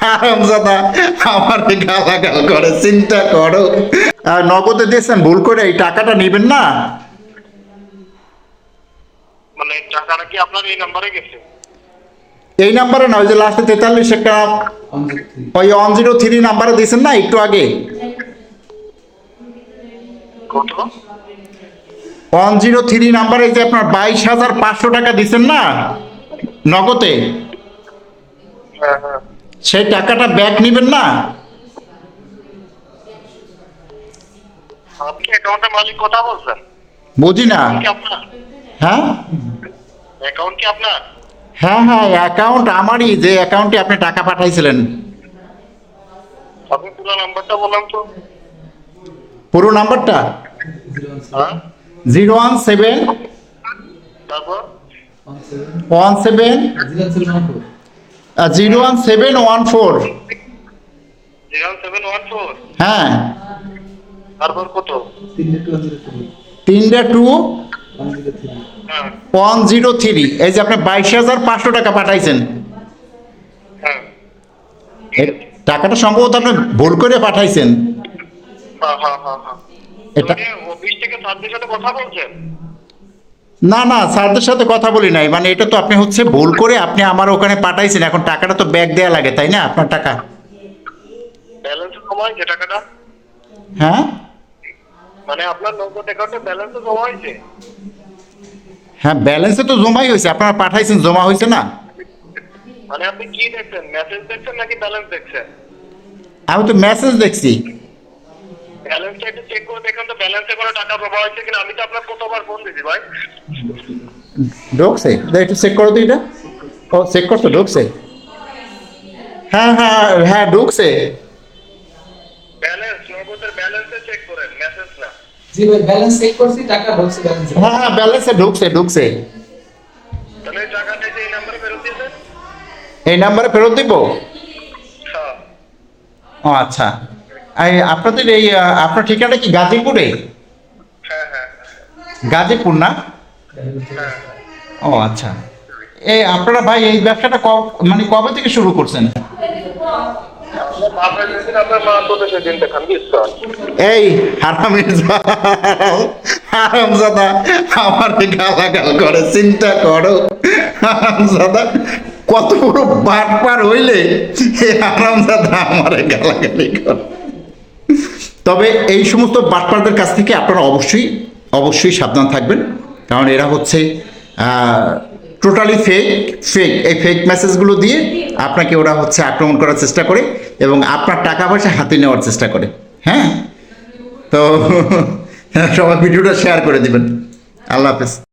হারামজাদা আমার গালাগাল করে চিন্তা করো। নগদে দিয়েছেন ভুল করে এই টাকাটা নেবেন না? মানে টাকাটা কি আপনার এই নাম্বারে গেছে? এই নাম্বারে না ওই যে লাস্টে তেতাল্লিশ একটা ওই ওয়ান জিরো থ্রি নাম্বারে দিয়েছেন না একটু আগে? ওয়ান জিরো থ্রি নাম্বারে যে আপনার বাইশ হাজার পাঁচশো টাকা দিচ্ছেন না নগদে? সেই টাকাটা ব্যাক নেবেন না? আপনি অ্যাকাউন্টের মালিক কথা বলছেন? বুঝি না। হ্যাঁ? অ্যাকাউন্ট কি আপনার? হ্যাঁ হ্যাঁ অ্যাকাউন্ট আমারই যে অ্যাকাউন্টে আপনি টাকা পাঠাইছিলেন। আপনি পুরো নাম্বারটা বললাম তো। পুরো নাম্বারটা? হ্যাঁ। জিরো ওয়ান সেভেন তারপর? One seven zero one seven one four. Zero seven one four? হ্যাঁ। তারপর কত? তিনটা টু হ্যাঁ। One zero three. এই যে আপনি বাইশ হাজার পাঁচশো টাকা পাঠাইছেন। হ্যাঁ। টাকাটা সম্ভবত আপনি ভুল করে পাঠাইছেন। হ্যাঁ হ্যাঁ হ্যাঁ হ্যাঁ। এটা মানে অফিস থেকে স্যারদের সাথে কথা বলছেন? না না স্যারদের সাথে কথা বলি নাই। মানে এটা তো আপনি হচ্ছে ভুল করে আপনি আমার ওখানে পাঠাইছেন। এখন টাকাটা তো ব্যাক দেওয়া লাগে তাই না আপনার টাকা? ব্যালেন্স জমা হয়েছে টাকাটা? হ্যাঁ? মানে আপনার নগদ অ্যাকাউন্টে ব্যালেন্স জমা হয়েছে? হ্যাঁ ব্যালেন্সে তো জমাই হয়েছে আপনারা পাঠাইছেন জমা হয়েছে না? মানে আপনি কি দেখছেন মেসেজ দেখছেন নাকি ব্যালেন্স দেখছেন? আমি তো মেসেজ দেখছি। ব্যালেন্সটা একটু চেক করে দেখেন তো ব্যালেন্সে কোনো টাকা হয়েছে কিনা। আমি তো আপনার কতবার ফোন দিয়েছি ভাই। ঢুকছে একটু চেক করো তো এটা। ও চেক করছ ঢুকছে হ্যাঁ হ্যাঁ হ্যাঁ ঢুকছে ব্যালেন্স নগদের ব্যালেন্সে চেক করেন মেসেজ না। জি ভাই ব্যালেন্স চেক করছি টাকা ঢুকছে ব্যালেন্স হ্যাঁ হ্যাঁ ব্যালেন্সে ঢুকছে ঢুকছে তাহলে এই টাকাটা এই নাম্বারে ফেরত এই নাম্বারে ফেরত দিব? হ্যাঁ। ও আচ্ছা। আপনাদের এই আপনার ঠিকানা কি গাজীপুরে? হ্যাঁ হ্যাঁ। গাজীপুর না? ও আচ্ছা। এই আপনারা ভাই এই ব্যবসাটা মানে কবে থেকে শুরু করছেন? এই হারামজাদা আমার গালাগাল করে চিন্তা করো। হারামজাদা কত বড় বাটপার হইলে এই হারামজাদা আমার গালাগালি করে। তবে এই সমস্ত বাটপারদের কাছ থেকে আপনারা অবশ্যই অবশ্যই সাবধান থাকবেন। কারণ এরা হচ্ছে টোটালি ফেক ফেক এই ফেক মেসেজগুলো দিয়ে আপনাকে ওরা হচ্ছে আক্রমণ করার চেষ্টা করে এবং আপনার টাকা পয়সা হাতে নেওয়ার চেষ্টা করে। হ্যাঁ? তো সবাই ভিডিওটা শেয়ার করে দেবেন। আল্লাহ হাফেজ।